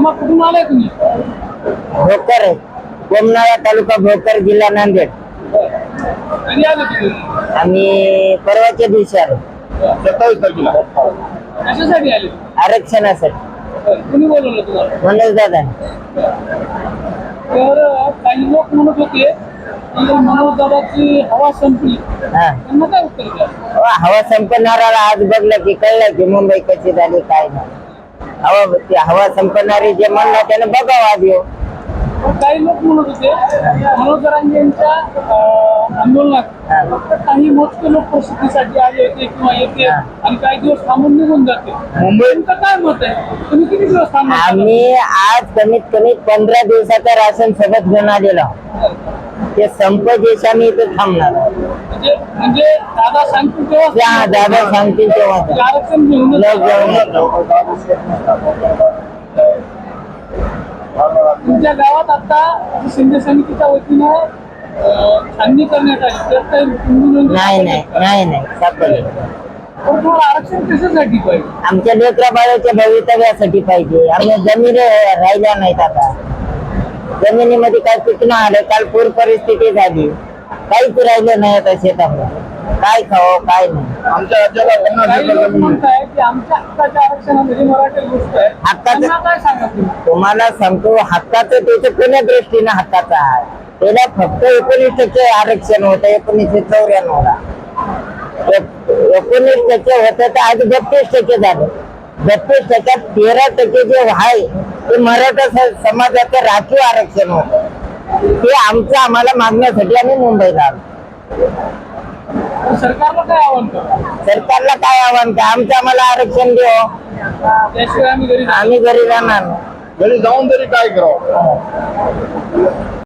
मामा कुठून आलाय तुम्ही? भोकर कोमनाळा तालुका भोकर जिल्हा नांदेड. कधी आले तुम्ही? आम्ही परवाच्या दिवशी आलो. सत्तावीस तारखेला. कशासाठी आले? आरक्षणासाठी. कुणी बोलवलं तुम्हाला? मनोज दादा. तर काही लोक म्हणत होते की मनोज दादाची हवा संपली. हा. त्यांना काय उत्तर द्या अहो, हवा संपणाऱ्याला आज बघलं की कळलं की मुंबई कशी झाली काय नाही. हवा हवा संपणारी जे म्हणलं त्यानं बघावं आधी. काही लोक म्हणत होते यांच्या आंदोलनात काही मोजके लोक प्रसिद्धीसाठी आले होते किंवा येते. आणि काही दिवस थांबून निघून जाते. मुंबईचं काय मत आहे? तुम्ही किती दिवस थांबणार? आम्ही आज कमीत कमी पंधरा दिवसाचा राशन सोबत घेऊन आलेलो. ते संप देश आम्ही इथं थांबणार. म्हणजे म्हणजे दादा सांगतील तेव्हा? दादा सांगतील तेव्हा. आरक्षण घेऊन तुमच्या गावात आता शिंदे समितीच्या वतीनं छाननी करण्यात आली. त्यात काही नाही नाही नाही नाही. सापडले पण तुम्हाला आरक्षण कशासाठी पाहिजे? आमच्या लेकरा बाळाच्या भवितव्यासाठी पाहिजे. आम्ही जमिनी राहिल्या नाहीत आता. जमिनीमध्ये काय पिकणं आलं काल पूर परिस्थिती झाली. काहीच राहिलं नाही आता शेतामध्ये. काय खावं काय नाही. आमच्या राज्याला पन्नास काही एकर लोक जमीन आहे. म्हणताय की आमच्या हक्काच्या आरक्षणामध्ये मराठी गोष्ट आहे. हक्काचं- त्यांना काय सांगा तुम्ही तुम्हाला सांगतो हक्काचं त्याचं कोण्या दृष्टीनं हक्काचं आहे? त्याला फक्त एकोणीस टक्के आरक्षण होतं एकोणीसशे चौऱ्याण्णव ला एकोणीस टक्के होतं तर आज बत्तीस टक्के झालं. बत्तीस टक्क्यात तेरा टक्के जे आहे ते मराठा समाजाचं राखीव आरक्षण होतं. ते आमचं आम्हाला मागण्यासाठी आम्ही मुंबईला आलो. सरकारला काय आव्हान करा सरकारला काय आव्हान का? आमचं आम्हाला आरक्षण देऊ आम्ही घरी नाही. घरी जाऊन तरी काय करावं?